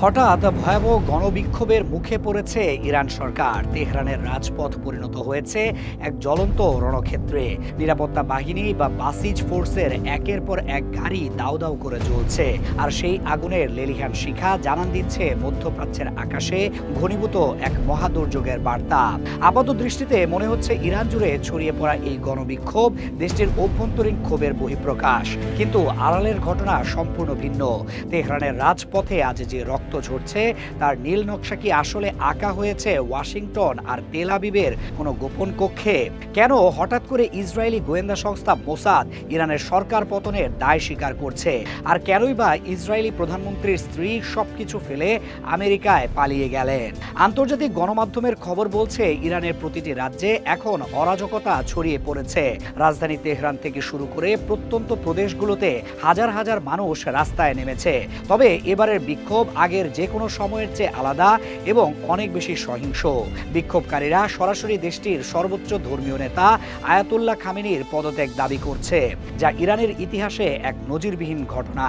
হঠাৎ ভয়াবহ গণবিক্ষোভের মুখে পড়েছে ইরান সরকার। তেহরানের রাজপথ পরিণত হয়েছে এক জ্বলন্ত রণক্ষেত্রে। নিরাপত্তা বাহিনী বা বাসিজ ফোর্সের একের পর এক গাড়ি দাউ দাউ করে জ্বলছে। আর সেই আগুনের লেলিহান শিখা জানান দিচ্ছে মধ্যপ্রাচ্যের আকাশে ঘনীভূত এক মহাদুর্যোগের বার্তা। আপাত দৃষ্টিতে মনে হচ্ছে ইরান জুড়ে ছড়িয়ে পড়া এই গণবিক্ষোভ দেশটির অভ্যন্তরীণ ক্ষোভের বহিঃপ্রকাশ। কিন্তু আড়ালের ঘটনা সম্পূর্ণ ভিন্ন। তেহরানের রাজপথে আজ যে রক্ত ঝরছে। তার নীল নকশা কি আসলে আঁকা হয়েছে ওয়াশিংটন আর তেল আবিবের কোনো গোপন কক্ষে? কেন হঠাৎ করে ইসরায়েলি গোয়েন্দা সংস্থা মোসাদ ইরানের সরকার পতনের দায় স্বীকার করছে? আর কেনই বা ইসরায়েলি প্রধানমন্ত্রীর স্ত্রী সবকিছু ফেলে আমেরিকায় পালিয়ে গেলেন? আন্তর্জাতিক গণমাধ্যমের খবর বলছে, ইরানের প্রতিটি রাজ্যে এখন অরাজকতা ছড়িয়ে পড়েছে। রাজধানী তেহরান থেকে শুরু করে প্রত্যন্ত প্রদেশগুলোতে হাজার হাজার মানুষ রাস্তায় নেমেছে। তবে এবারের বিক্ষোভ আগের যে কোনো সময়ের চেয়ে আলাদা এবং অনেক বেশি সহিংস। বিক্ষোভকারীরা সরাসরি দেশটির সর্বোচ্চ ধর্মীয় নেতা আয়াতুল্লাহ খামেনির পদত্যাগ দাবি করছে, যা ইরানের ইতিহাসে এক নজিরবিহীন ঘটনা।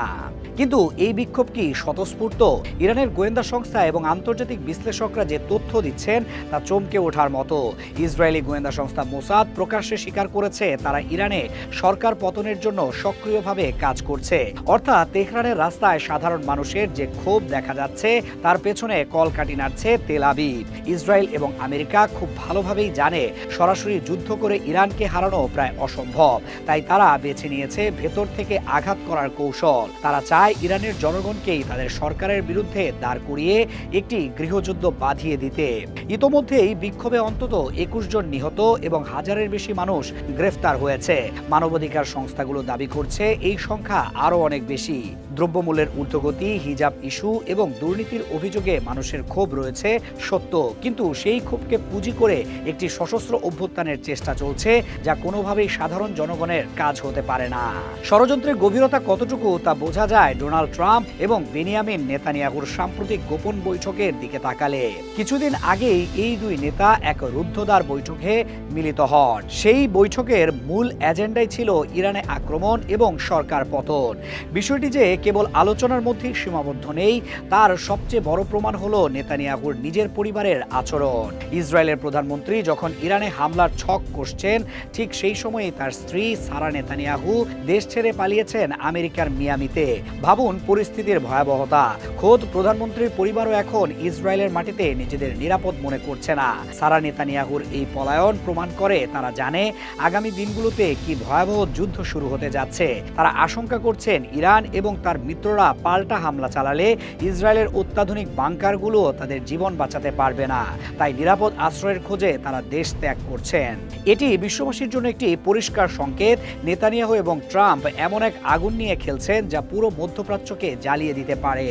কিন্তু এই বিক্ষোভ কি স্বতঃস্ফূর্ত? ইরানের গোয়েন্দা সংস্থা এবং আন্তর্জাতিক বিশ্লেষকরা যে তথ্য দিচ্ছেন, তা চমকে ওঠার মতো। ইসরায়েলি গোয়েন্দা সংস্থা মোসাদ প্রকাশ্যে স্বীকার করেছে, তারা ইরানে সরকার পতনের জন্য সক্রিয়ভাবে কাজ করছে। অর্থাৎ তেহরানের রাস্তায় সাধারণ মানুষের যে ক্ষোভ দেখা যাচ্ছে, তার পেছনে কলকাটি নাড়ছে তেল আবিব। ইসরায়েল এবং আমেরিকা খুব ভালোভাবেই জানে, সরাসরি যুদ্ধ করে ইরানকে হারানো প্রায় অসম্ভব। তাই তারা বেছে নিয়েছে ভেতর থেকে আঘাত করার কৌশল। তারা চায় ইরানের জনগণকেই তাদের সরকারের বিরুদ্ধে দাঁড় করিয়ে একটি গৃহযুদ্ধ বাঁধিয়ে দিতে। ইতোমধ্যেই বিক্ষোভে অন্তত একুশ জন নিহত এবং হাজারের বেশি মানুষ গ্রেফতার হয়েছে। মানবাধিকার সংস্থাগুলো দাবি করছে, এই সংখ্যা আরও অনেক বেশি। দ্রব্যমূল্যের ঊর্ধ্বগতি, হিজাব ইস্যু এবং দুর্নীতির অভিযোগে মানুষের ক্ষোভ রয়েছে সত্য। কিন্তু সেই ক্ষোভকে পুঁজি করে একটি সশস্ত্র অভ্যুত্থানের চেষ্টা চলছে, যা কোনোভাবেই সাধারণ জনগণের কাজ হতে পারে না। ষড়যন্ত্রের গভীরতা কতটুকু তা বোঝা যায় ডোনাল্ড ট্রাম্প এবং বেনিয়ামিন নেতানিয়াহুর সাম্প্রতিক গোপন বৈঠকের দিকে তাকালে। কিছুদিন আগেই এই দুই নেতা এক রুদ্ধদ্বার বৈঠকে মিলিত হন। সেই বৈঠকের মূল এজেন্ডাই ছিল ইরানে আক্রমণ এবং সরকার পতন। বিষয়টি যে কেবল আলোচনার মধ্যেই সীমাবদ্ধ নেই তার সবচেয়ে বড় প্রমাণ হলো নেতানিয়াহুর নিজের পরিবারের আচরণ। ইসরায়েলের প্রধানমন্ত্রী যখন ইরানে হামলার ছক কষছেন, ঠিক সেই সময়ে তার স্ত্রী সারা নেতানিয়াহু দেশ ছেড়ে পালিয়েছেন আমেরিকার মিয়ামিতে। ভাবুন পরিস্থিতির ভয়াবহতা। খোদ প্রধানমন্ত্রীর পরিবারও এখন ইসরায়েলের মাটিতে নিজেদের নিরাপদ মনে করছে না। সারা নেতানিয়াহুর এই পলায়ন প্রমাণ করে তারা জানে আগামী দিনগুলোতে কি ভয়াবহ যুদ্ধ শুরু হতে যাচ্ছে। তারা আশঙ্কা করছেন ইরান এবং তার মিত্ররা পাল্টা হামলা চালালে ইসরায়েলের অত্যাধুনিক বাংকারগুলো তাদের জীবন বাঁচাতে পারবে না। তাই নিরাপদ আশ্রয়ের খোঁজে তারা দেশ ত্যাগ করছেন। এটি বিশ্ববাসীর জন্য একটি পরিষ্কার সংকেত। নেতানিয়াহু এবং ট্রাম্প এমন এক আগুন নিয়ে খেলছেন যা পুরো মধ্যপ্রাচ্যকে জ্বালিয়ে দিতে পারে।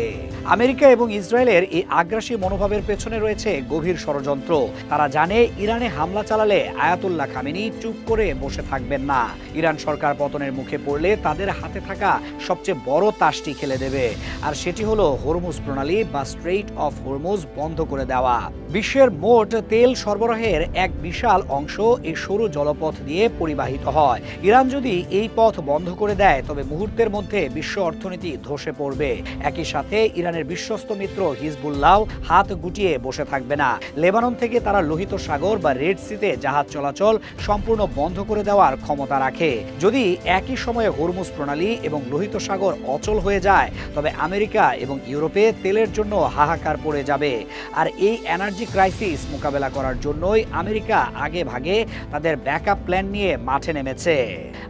আমেরিকা এবং ইসরায়েলের এই আগ্রাসী মনোভাবের পেছনে রয়েছে গভীর ষড়যন্ত্র। তারা জানে ইরানে হামলা চালালে আয়াতুল্লাহ খামেনি চুপ করে বসে থাকবেন না। ইরান সরকার পতনের মুখে পড়লে তাদের হাতে থাকা সবচেয়ে বড় তাসটি খেলে দেবে। আর সেটি হলো হরমুজ প্রণালী বা স্ট্রেইট অফ হরমুজ বন্ধ করে দেওয়া। বিশ্বের মোট তেল সরবরাহের এক বিশাল অংশ এই সরু জলপথ দিয়ে পরিবাহিত হয়। ইরান যদি এই পথ বন্ধ করে দেয়, তবে মুহূর্তের মধ্যে বিশ্ব অর্থনীতি ধসে পড়বে। একই সাথে ইরানের বিশ্বস্ত মিত্র হিজবুল্লাহ হাত গুটিয়ে বসে থাকবে না। লেবানন থেকে তারা লোহিত সাগর বা রেড সিতে জাহাজ চলাচল সম্পূর্ণ বন্ধ করে দেওয়ার ক্ষমতা রাখে। যদি একই সময়ে হরমুজ প্রণালী এবং লোহিত সাগর অচল হয়ে যায়, তবে আমেরিকা এবং ইউরোপে তেলের জন্য হাহাকার পড়ে যাবে। আর এই এনার্জি ক্রাইসিস মোকাবেলা করার জন্যই আমেরিকা আগে ভাগে তাদের ব্যাকআপ প্ল্যান নিয়ে মাঠে নেমেছে।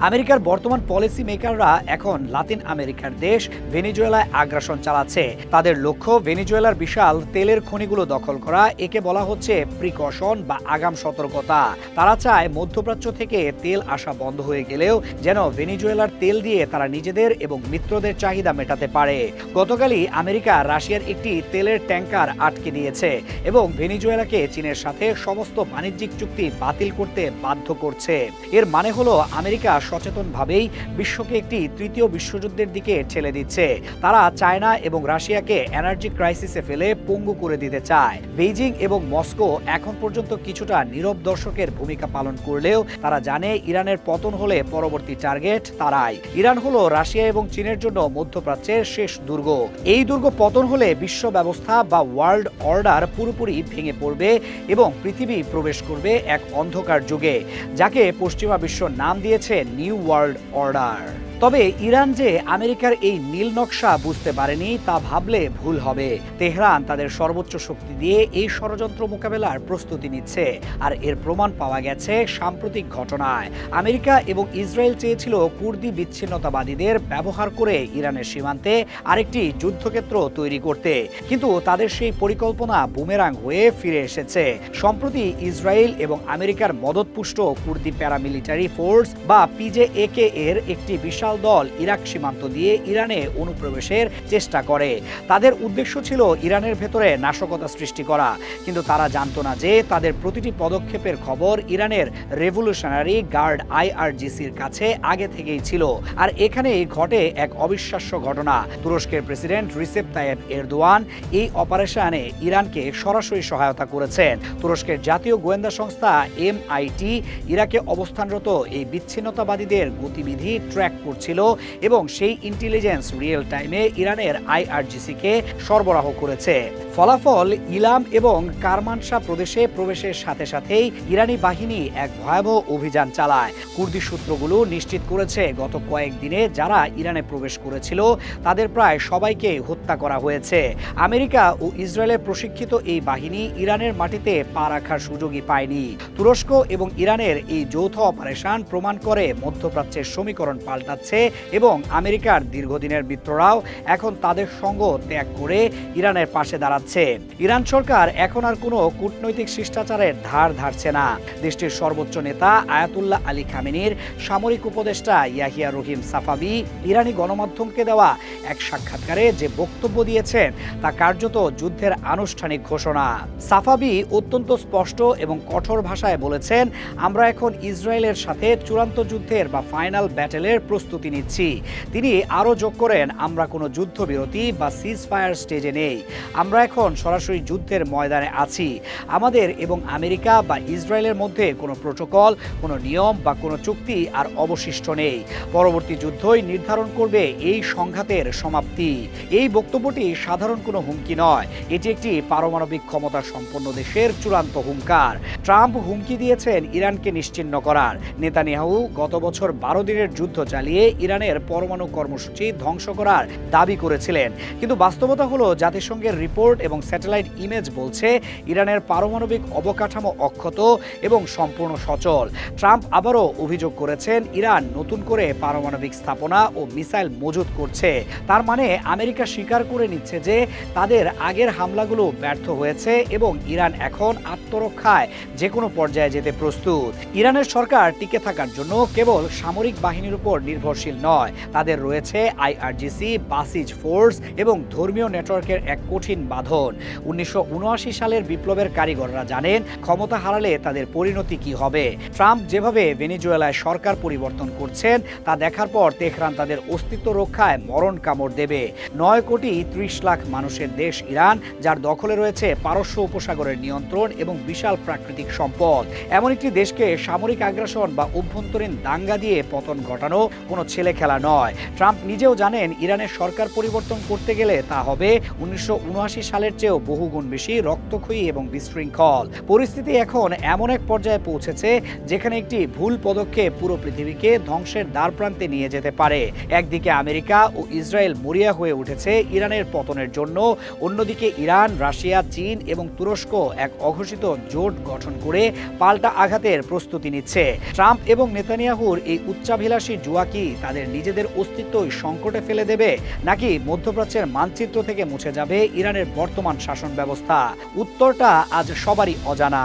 আমেরিকার বর্তমান পলিসি মেকাররা এখন লাতিন আমেরিকার দেশ ভেনিজুয়েলায় আগ্রাসন চালাচ্ছে। তাদের লক্ষ্য ভেনিজুয়েলার বিশাল তেলের খনিগুলো দখল করা, একে বলা হচ্ছে প্রিকশন বা আগাম সতর্কতা। তারা চায় মধ্যপ্রাচ্য থেকে তেল আসা বন্ধ হয়ে গেলেও যেন ভেনিজুয়েলার তেল দিয়ে তারা নিজেদের এবং মিত্রদের চাহিদা মেটাতে পারে। গতকালই আমেরিকা রাশিয়ার একটি তেলের ট্যাঙ্কার আটকে দিয়েছে এবং ভেনিজুয়েলাকে চীনের সাথে সমস্ত বাণিজ্যিক চুক্তি বাতিল করতে বাধ্য করছে। এর মানে হলো আমেরিকা সচেতনভাবেই বিশ্বকে একটি তৃতীয় বিশ্বযুদ্ধের দিকে ঠেলে দিচ্ছে। তারা চায়না এবং রাশিয়াকে এনার্জি ক্রাইসিসে ফেলে পঙ্গু করে দিতে চায়। বেইজিং এবং মস্কো এখন পর্যন্ত কিছুটা নীরব দর্শকের ভূমিকা পালন করলেও তারা জানে ইরানের পতন হলে পরবর্তী টার্গেট তারাই। ইরান হলো রাশিয়া এবং চীনের জন্য মধ্যপ্রাচ্যের শেষ দুর্গ। এই দুর্গ পতন পতন হলে বিশ্ব ব্যবস্থা বা ওয়ার্ল্ড অর্ডার পুরোপুরি ভেঙে পড়বে এবং পৃথিবী প্রবেশ করবে এক অন্ধকার যুগে, যাকে পশ্চিমা বিশ্ব নাম দিয়েছে নিউ ওয়ার্ল্ড অর্ডার। তবে ইরান যে আমেরিকার এই নীল নকশা বুঝতে পারেনি, তা ভাবলে ভুল হবে। তেহরান তাদের সর্বোচ্চ শক্তি দিয়ে এই ষড়যন্ত্র মোকাবেলার প্রস্তুতি নিচ্ছে, আর এর প্রমাণ পাওয়া গেছে সাম্প্রতিক ঘটনায়। আমেরিকা এবং ইসরায়েল চেয়েছিল কুর্দি বিচ্ছিন্নতাবাদীদের ব্যবহার করে ইরানের সীমান্তে আরেকটি যুদ্ধক্ষেত্র তৈরি করতে, কিন্তু তাদের সেই পরিকল্পনা বুমেরাং হয়ে ফিরে এসেছে। সম্প্রতি ইসরায়েল এবং আমেরিকার মদতপুষ্ট কুর্দি প্যারামিলিটারি ফোর্স বা পিজেএকে এর একটি বিশাল দল ইরাক সীমান্ত দিয়ে ইরানে অনুপ্রবেশের চেষ্টা করে। তাদের উদ্দেশ্য ছিল ইরানের ভেতরে নাশকতা সৃষ্টি করা। কিন্তু তারা জানতো না যে তাদের প্রতিটি পদক্ষেপের খবর ইরানের রেভলিউশনারি গার্ড আইআরজিসির কাছে আগে থেকেই ছিল। আর এখানেই ঘটে এক অবিশ্বাস্য ঘটনা। তুরস্কের প্রেসিডেন্ট রিসেপ তায়েব এরদোয়ান এই অপারেশনে ইরানকে সরাসরি সহায়তা করেছেন। তুরস্কের জাতীয় গোয়েন্দা সংস্থা এমআইটি ইরাকে অবস্থানরত এই বিচ্ছিন্নতাবাদীদের গতিবিধি ট্র্যাক করছিল এবং সেই ইন্টেলিজেন্স রিয়েল টাইমে ইরানের আইআরজিসিকে সরবরাহ করেছে। ফলাফল ইলাম এবং কারমানশা প্রদেশে প্রবেশের সাথে সাথেই ইরানি বাহিনী এক ভয়াবহ অভিযান চালায়। কুর্দি সূত্রগুলো নিশ্চিত করেছে, গত কয়েকদিনে যারা ইরানে প্রবেশ করেছিল, তাদের প্রায় সবাইকে হত্যা করা হয়েছে। আমেরিকা ও ইসরায়েলের প্রশিক্ষিত এই বাহিনী ইরানের মাটিতে পা রাখার সুযোগই পায়নি। তুরস্ক এবং ইরানের এই যৌথ অপারেশন প্রমাণ করে মধ্যপ্রাচ্যের সমীকরণ পাল্টাচ্ছে। এবং আমেরিকার দীর্ঘদিনের মিত্ররাও এখন তাদের সঙ্গ ত্যাগ করে ইরানের পাশে দাঁড়াচ্ছে। ইরান সরকার এখন আর কোনো কূটনৈতিক শিষ্টাচারের ধার ধারছে না। দেশটির সর্বোচ্চ নেতা আয়াতুল্লাহ আলী খামেনির সামরিক উপদেষ্টা ইয়াহিয়া রহিম সাফাবি ইরানি গণমাধ্যমকে দেওয়া এক সাক্ষাৎকারে যে বক্তব্য দিয়েছেন তা কার্যত যুদ্ধের আনুষ্ঠানিক ঘোষণা। সাফাবি অত্যন্ত স্পষ্ট এবং কঠোর ভাষায় বলেছেন, আমরা এখন ইসরায়েলের সাথে চূড়ান্ত যুদ্ধের বা ফাইনাল ব্যাটেলের প্রস্তুতি নিচ্ছি। তিনি আরও যোগ করেন, আমরা কোনো যুদ্ধবিরতি বা সিজ ফায়ার স্টেজে নেই। আমরা এখন সরাসরি যুদ্ধের ময়দানে আছি। আমাদের এবং আমেরিকা বা ইসরায়েলের মধ্যে কোনো প্রোটোকল, কোনো নিয়ম বা কোনো চুক্তি আর অবশিষ্ট নেই। পরবর্তী যুদ্ধই নির্ধারণ করবে এই সংঘাতের সমাপ্তি। এই বক্তব্যটি সাধারণ কোনো হুমকি নয়। এটি একটি পারমাণবিক ক্ষমতা সম্পন্ন দেশের চূড়ান্ত হুঙ্কার। ট্রাম্প হুমকি দিয়েছেন ইরানকে নিশ্চিন্ন করার। নেতানিয়াহু গত বছর বারো দিনের যুদ্ধ চালিয়ে ইরানের পরমাণু কর্মসূচি ধ্বংস করার দাবি করেছিলেন। কিন্তু বাস্তবতা হলো, জাতিসংঘের রিপোর্ট এবং স্যাটেলাইট ইমেজ বলছে, ইরানের পারমাণবিক অবকাঠামো অক্ষত এবং সম্পূর্ণ সচল। ট্রাম্প আবারও অভিযোগ করেছেন, ইরান নতুন করে পারমাণবিক স্থাপনা ও মিসাইল মজুত করছে। তার মানে আমেরিকা স্বীকার করে নিচ্ছে যে, তাদের আগের হামলাগুলো ব্যর্থ হয়েছে এবং ইরান এখন আত্মরক্ষায় যে কোনো পর্যায়ে যেতে প্রস্তুত। ইরানের সরকার টিকে থাকার জন্য কেবল সামরিক বাহিনীর উপর নির্ভরশীল নয়। তাদের রয়েছে আইআরজিসি বাসিজ ফোর্স এবং ধর্মীয় নেটওয়ার্কের এক কঠিন বাঁধন। উনিশশো উনআশি সালের বিপ্লবের কারিগররা জানেন, ক্ষমতা হারালে তাদের পরিণতি কি হবে। ট্রাম্প যেভাবে ভেনিজুয়েলায় সরকার পরিবর্তন করছেন, তা দেখার পর তেহরান তাদের অস্তিত্ব রক্ষায় মরণ কামড় দেবে। নয় কোটি ত্রিশ লাখ মানুষের দেশ ইরান, যার দখলে রয়েছে পারস্য উপসাগরের নিয়ন্ত্রণ এবং বিশাল প্রাকৃতিক সম্পদ। এমন একটি দেশকে সামরিক আগ্রাসন বা অভ্যন্তরীণ দাঙ্গা দিয়ে পতন ঘটানো কোনো ছেলে খেলা নয়। ট্রাম্প নিজেও জানেন, ইরানের সরকার পরিবর্তন করতে গেলে তা হবে উনিশশো সালের চেয়েও বহুগুণ বেশি রক্তক্ষয়ী এবং বিশৃঙ্খল। পরিস্থিতি এখন এমন এক পর্যায়ে পৌঁছেছে, যেখানে একটি ভুল পদক্ষেপ পুরো পৃথিবীকে ধ্বংসের দ্বার প্রান্তে নিয়ে যেতে পারে। একদিকে আমেরিকা ও ইসরায়েল মরিয়া হয়ে উঠেছে ইরানের পতনের জন্য, অন্যদিকে ইরান, রাশিয়া, চীন এবং তুরস্ক এক অঘোষিত জোট গঠন করে পাল্টা আঘাতের প্রস্তুতি নিচ্ছে। ট্রাম্প এবং নেতানিয়াহুর এই উচ্চাভিলাষী জুয়া কি তাদের নিজেদের অস্তিত্বই সংকটে ফেলে দেবে, নাকি মধ্যপ্রাচ্যের মানচিত্র থেকে মুছে যাবে ইরানের বর্তমান শাসন ব্যবস্থা? উত্তরটা আজ সবারই অজানা।